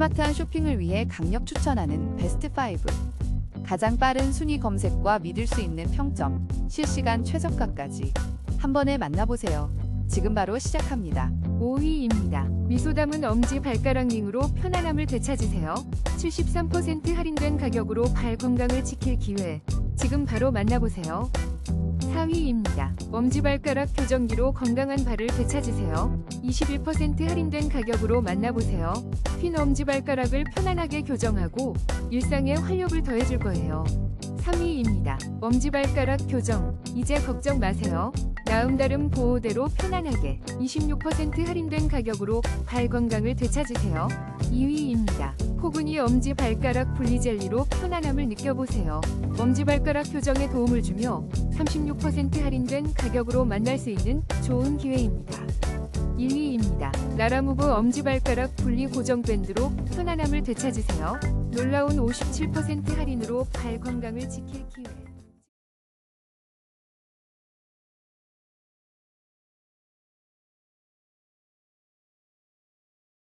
스마트한 쇼핑을 위해 강력 추천하는 베스트 5. 가장 빠른 순위 검색과 믿을 수 있는 평점, 실시간 최저가까지 한 번에 만나보세요. 지금 바로 시작합니다. 5위입니다. 미소 담은 엄지 발가락 링으로 편안함을 되찾으세요. 73% 할인된 가격으로 발 건강을 지킬 기회. 지금 바로 만나보세요. 4위입니다. 엄지발가락 교정기로 건강한 발을 되찾으세요. 21% 할인된 가격으로 만나보세요. 핀 엄지발가락을 편안하게 교정하고 일상에 활력을 더해줄 거예요. 3위입니다. 엄지발가락 교정. 이제 걱정 마세요. 나음다름 보호대로 편안하게 26% 할인된 가격으로 발 건강을 되찾으세요. 2위입니다. 포근이 엄지 발가락 분리젤리로 편안함을 느껴보세요. 엄지 발가락 교정에 도움을 주며 36% 할인된 가격으로 만날 수 있는 좋은 기회입니다. 1위입니다. 라라무브 엄지발가락 분리 고정 밴드로 편안함을 되찾으세요. 놀라운 57% 할인으로 발 건강을 지킬 기회.